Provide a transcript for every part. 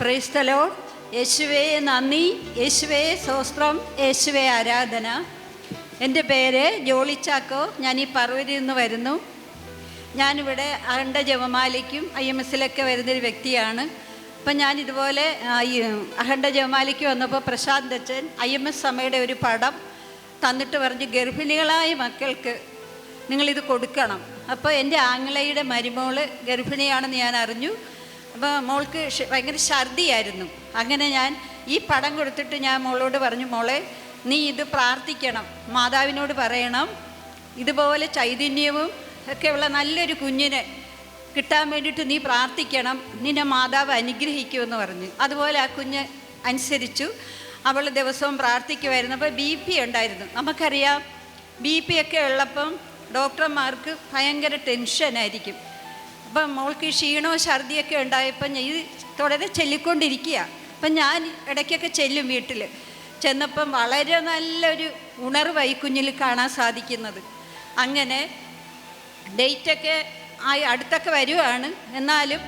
പ്രൈസ്തലോ യേശുവേ നന്ദി. യേശുവേ സോസ്ത്രം യേശുവേ ആരാധന. എന്റെ പേര് ജോളി ചാക്കോ. ഞാൻ ഈ പറവരിൽ നിന്ന് വരുന്നു. ഞാനിവിടെ അണ്ട ജപമാലയ്ക്കും ഐ എം എസിലൊക്കെ വരുന്നൊരു വ്യക്തിയാണ്. അപ്പം ഞാൻ ഇതുപോലെ അഹണ്ട ജപമാലയ്ക്ക് വന്നപ്പോൾ പ്രശാന്ത് അച്ഛൻ ഐ എം എസ് സമയുടെ ഒരു പടം തന്നിട്ട് പറഞ്ഞ് ഗർഭിണികളായ മക്കൾക്ക് നിങ്ങളിത് കൊടുക്കണം. അപ്പോൾ എന്റെ ആങ്ങളയുടെ മരുമോൾ ഗർഭിണിയാണെന്ന് ഞാൻ അറിഞ്ഞു. അപ്പോൾ മോൾക്ക് ഭയങ്കര ഛർദിയായിരുന്നു. അങ്ങനെ ഞാൻ ഈ പടം കൊടുത്തിട്ട് ഞാൻ മോളോട് പറഞ്ഞു മോളെ നീ ഇത് പ്രാർത്ഥിക്കണം. മാതാവിനോട് പറയണം. ഇതുപോലെ ചൈതന്യവും ഒക്കെയുള്ള നല്ലൊരു കുഞ്ഞിനെ കിട്ടാൻ വേണ്ടിയിട്ട് നീ പ്രാർത്ഥിക്കണം. നിന്നെ മാതാവ് അനുഗ്രഹിക്കുമെന്ന് പറഞ്ഞു. അതുപോലെ ആ കുഞ്ഞ് അനുസരിച്ചു. അവൾ ദിവസവും പ്രാർത്ഥിക്കുമായിരുന്നു അപ്പോൾ ബി പി ഉണ്ടായിരുന്നു. നമുക്കറിയാം ബി പി ഒക്കെ ഉള്ളപ്പം ഡോക്ടർമാർക്ക് ഭയങ്കര ടെൻഷനായിരിക്കും. അപ്പം മോൾക്ക് ക്ഷീണവും ഛർദിയൊക്കെ ഉണ്ടായപ്പം ഇത് തുടരെ ചെല്ലിക്കൊണ്ടിരിക്കുക അപ്പം ഞാൻ ഇടയ്ക്കൊക്കെ ചെല്ലും വീട്ടിൽ ചെന്നപ്പം വളരെ നല്ലൊരു ഉണർവായി കുഞ്ഞിൽ കാണാൻ സാധിക്കുന്നത്. അങ്ങനെ ഡേറ്റൊക്കെ ആയി അടുത്തൊക്കെ വരുവാണ്. എന്നാലും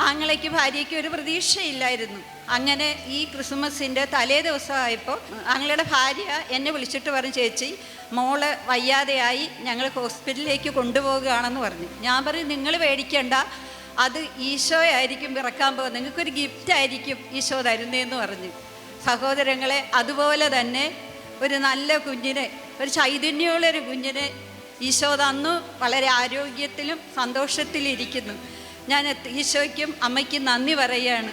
ആങ്ങളയ്ക്ക് ഭാര്യയ്ക്ക് ഒരു പ്രതീക്ഷയില്ലായിരുന്നു. അങ്ങനെ ഈ ക്രിസ്മസിന്റെ തലേ ദിവസമായപ്പോൾ ആങ്ങളുടെ ഭാര്യ എന്നെ വിളിച്ചിട്ട് പറഞ്ഞു ചേച്ചി മോൾ വയ്യാതെയായി ഞങ്ങൾ ഹോസ്പിറ്റലിലേക്ക് കൊണ്ടുപോവുകയാണെന്ന് പറഞ്ഞു. ഞാൻ പറഞ്ഞു നിങ്ങൾ പേടിക്കണ്ട. അത് ഈശോയായിരിക്കും പിറക്കാൻ പോകുന്നത്. നിങ്ങൾക്കൊരു ഗിഫ്റ്റ് ആയിരിക്കും ഈശോ തരുന്നതെന്ന് പറഞ്ഞു. സഹോദരങ്ങളെ അതുപോലെ തന്നെ ഒരു നല്ല കുഞ്ഞിനെ ഒരു ചൈതന്യമുള്ളൊരു കുഞ്ഞിനെ ഈശോ തന്നു. വളരെ ആരോഗ്യത്തിലും സന്തോഷത്തിലിരിക്കുന്നു. ഞാൻ ഈശോയ്ക്കും അമ്മയ്ക്കും നന്ദി പറയുകയാണ്.